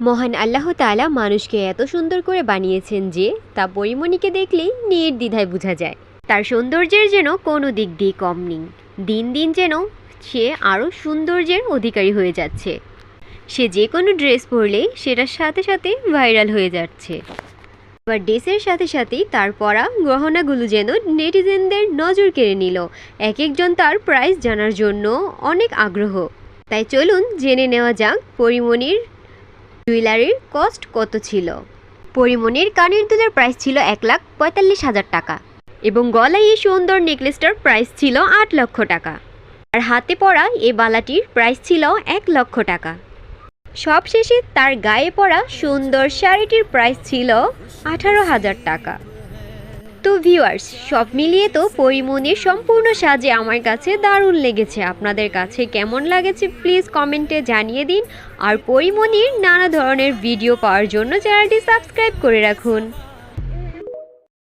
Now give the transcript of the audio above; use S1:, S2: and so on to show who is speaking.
S1: মহান আল্লাহ তাআলা মানুষকে এত সুন্দর করে বানিয়েছেন যে তা পরিমণিকে দেখলেই নির্দ্বিধায় বোঝা যায়। তার সৌন্দর্যের যেন কোনো দিক দিয়ে কম নেই। দিন দিন যেন সে আরও সৌন্দর্যের অধিকারী হয়ে যাচ্ছে। সে যে কোনো ড্রেস পরলে সেটার সাথে সাথে ভাইরাল হয়ে যাচ্ছে। আবার ড্রেসের সাথে সাথেই তার পরা গহনাগুলো যেন নেটিজেনদের নজর কেড়ে নিল। এক একজন তার প্রাইস জানার জন্য অনেক আগ্রহ। তাই চলুন জেনে নেওয়া যাক পরিমণির জুয়েলারির কস্ট কত ছিল? পরিমণির কানের দুলের প্রাইস ছিল এক লাখ পঁয়তাল্লিশ হাজার টাকা এবং গলায় এই সুন্দর নেকলেসটার প্রাইস ছিল আট লক্ষ টাকা। আর হাতে পরা এ বালাটির প্রাইস ছিল এক লক্ষ টাকা। সবশেষে তার গায়ে পরা সুন্দর শাড়িটির প্রাইস ছিল আঠারো হাজার টাকা। তো ভিউয়ার্স সব মিলিয়ে তো পরিমণির সম্পূর্ণ সাজে আমার কাছে দারুণ লেগেছে। আপনাদের কাছে কেমন লাগেছে প্লিজ কমেন্টে জানিয়ে দিন। আর পরিমণির নানা ধরনের ভিডিও পাওয়ার জন্য চ্যানেলটি সাবস্ক্রাইব করে রাখুন।